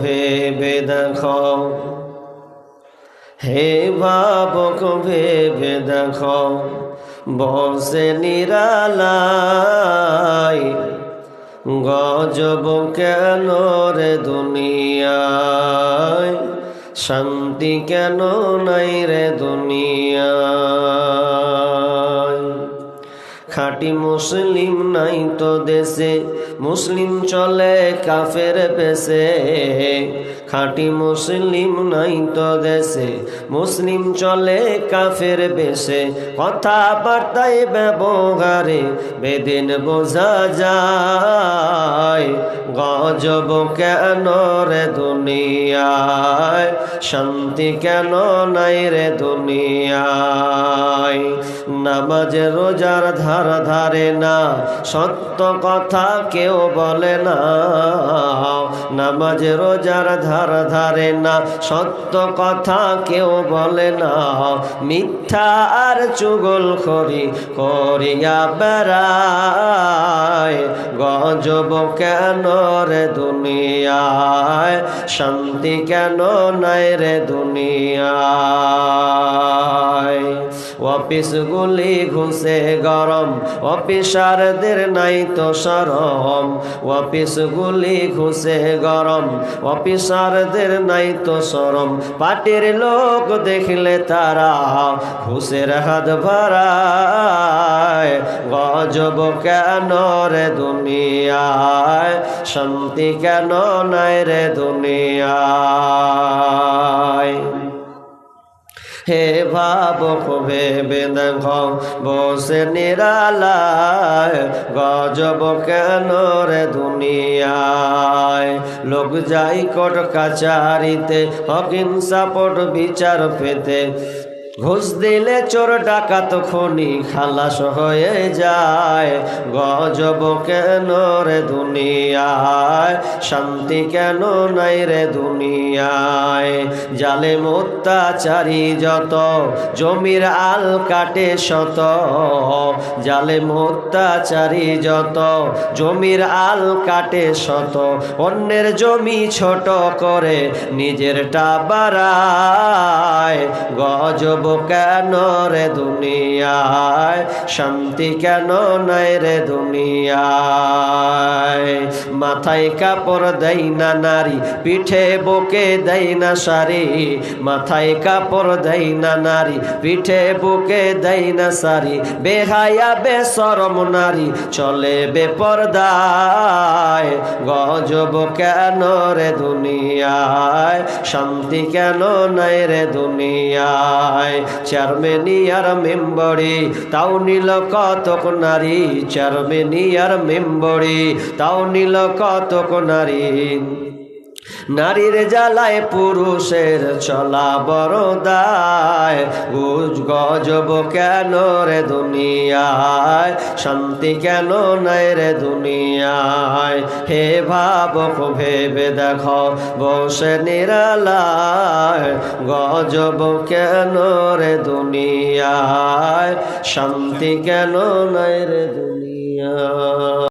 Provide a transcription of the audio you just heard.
ভেবে দেখো। হে ভাবুক ভেবে দেখো, বসে নিরালাই গজব কেন রে দুনিয়ায়? শান্তি কেন নাই রে দুনিয়ায়? খাঁটি মুসলিম নাই তো দেশে মুসলিম চলে কাফের পেশে খাঁটি মুসলিম নাই তো দেশে মুসলিম চলে, কাফের বেশে। কথাবার্তায় ব্যবহারে বেদিন বোঝা যায়। গজব কেন রে দুনিয়ায়? শান্তি কেন নাই রে দুনিয়ায়? নামাজ, রোজার ধার ধারে না। সত্য কথা কেউ বলে না। নামাজ, রোজার ধার ধারে না, সত্য কথা কেউ বলে না। মিথ্যা আর চুগল করি করিয়া বেড়ায়, গজব কেন রে দুনিয়ায়? শান্তি কেন নাই রে দুনিয়ায়? অফিসগুলি ঘুষে গরম অফিসারদের নাই তো সরম। অফিসগুলি ঘুষে গরম অফিসারদের নাই তো সরম পাটের লোক দেখলে তারা খুশের হাত ভরায় গজব কেন রে দুনিয়ায়? শান্তি কেন নাই রে দুনিয়ায়? হে ভাবক ভেবে দেখ বসে নিরালায়, গজব কেন রে দুনিয়ায়? লোক যাই কট কাচারিতে হকিন পট বিচার পেতে ঘুষ দিলে চোর ডাকাত খনি খালাস হয়ে যায়। গজব কেন রে দুনিয়ায়? শান্তি কেন নাই রে দুনিয়ায়? জালে অত্যাচারী যত, জমির আল কাটে শত। জালে অত্যাচারী যত, জমির আল কাটে শত। অন্যের জমি ছোট করে নিজেরটা বাড়ায়। গজব কেন রে দুনিয়ায়? শান্তি কেন নাই রে দুনিয়ায়? মাথায় কাপড় দেয় না নারী, পিঠে বুকে দেয় না শাড়ি। মাথায় কাপড় দেয় না নারী, পিঠে বুকে দেয় না শাড়ি। বেহায়া, বেসরম নারী চলে বেপরদায়। গজব কেন রে দুনিয়ায়? শান্তি কেন নাই রে দুনিয়ায়? চেয়ারম্যানিয়ার মেম্বরে তাও নিল কতক নারী চেয়ারম্যানিয়ার মেম্বরে তাও নিল কতক নারী। নারীর জ্বালায় পুরুষের চলা বড় দায়। গুজ গজব কেন রে দুনিয়ায়? শান্তি কেন নাই রে দুনিয়ায়? হে ভাবক, ভেবে দেখো, বসে নিরালায়। গজব কেন রে দুনিয়ায়? শান্তি কেন নাই রে দুনিয়া